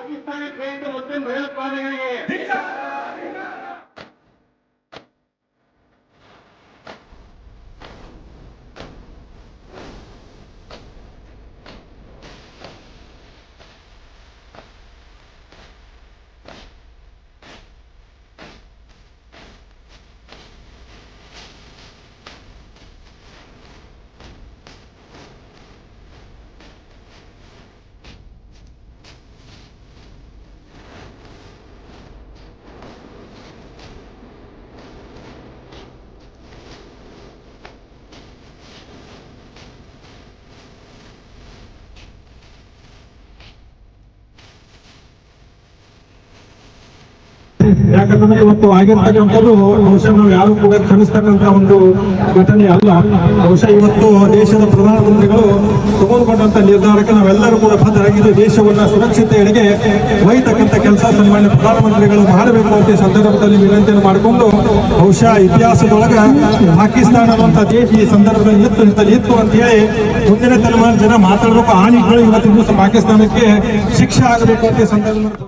ಪಾಕಿಸ್ತಾನ ಪ್ರೇರಿತ ಮುಸ್ಲಿಂ ಭಯೋತ್ಪಾದನೆಗಳಿಗೆ ಯಾಕಂದ್ರೆ ಇವತ್ತು ಆಗಿರ್ತಕ್ಕಂಥದ್ದು ಬಹುಶಃ ನಾವು ಯಾರು ಕೂಡ ಕ್ಷಮಿಸ್ತಕ್ಕಂಥ ಒಂದು ಘಟನೆ ಅಲ್ಲ. ಬಹುಶಃ ಇವತ್ತು ದೇಶದ ಪ್ರಧಾನಮಂತ್ರಿಗಳು ತಗೊಂಡ್ಕೊಂಡಂತ ನಿರ್ಧಾರಕ್ಕೆ ನಾವೆಲ್ಲರೂ ಕೂಡ ಬದ್ಧರಾಗಿದ್ದು ದೇಶವನ್ನ ಸುರಕ್ಷತೆಯೆಡೆಗೆ ಒಯ್ತಕ್ಕಂಥ ಕೆಲಸ ಸನ್ಮಾನ್ಯ ಪ್ರಧಾನಮಂತ್ರಿಗಳು ಮಾಡಬೇಕು ಅಂತ ಸಂದರ್ಭದಲ್ಲಿ ವಿನಂತಿಯನ್ನು ಮಾಡಿಕೊಂಡು ಬಹುಶಃ ಇತಿಹಾಸದೊಳಗ ಪಾಕಿಸ್ತಾನ ಅನ್ನುವಂಥ ದೇಶ ಈ ಸಂದರ್ಭದಲ್ಲಿ ಇತ್ತು ಇಂಥಲ್ಲಿ ಇತ್ತು ಅಂತ ಹೇಳಿ ಮುಂದಿನ ತಲೆಮಾರು ಜನ ಮಾತಾಡಬೇಕು. ಆ ಇವತ್ತಿನ ದಿವಸ ಪಾಕಿಸ್ತಾನಕ್ಕೆ ಶಿಕ್ಷೆ ಆಗಬೇಕು ಅಂತ ಸಂದರ್ಭ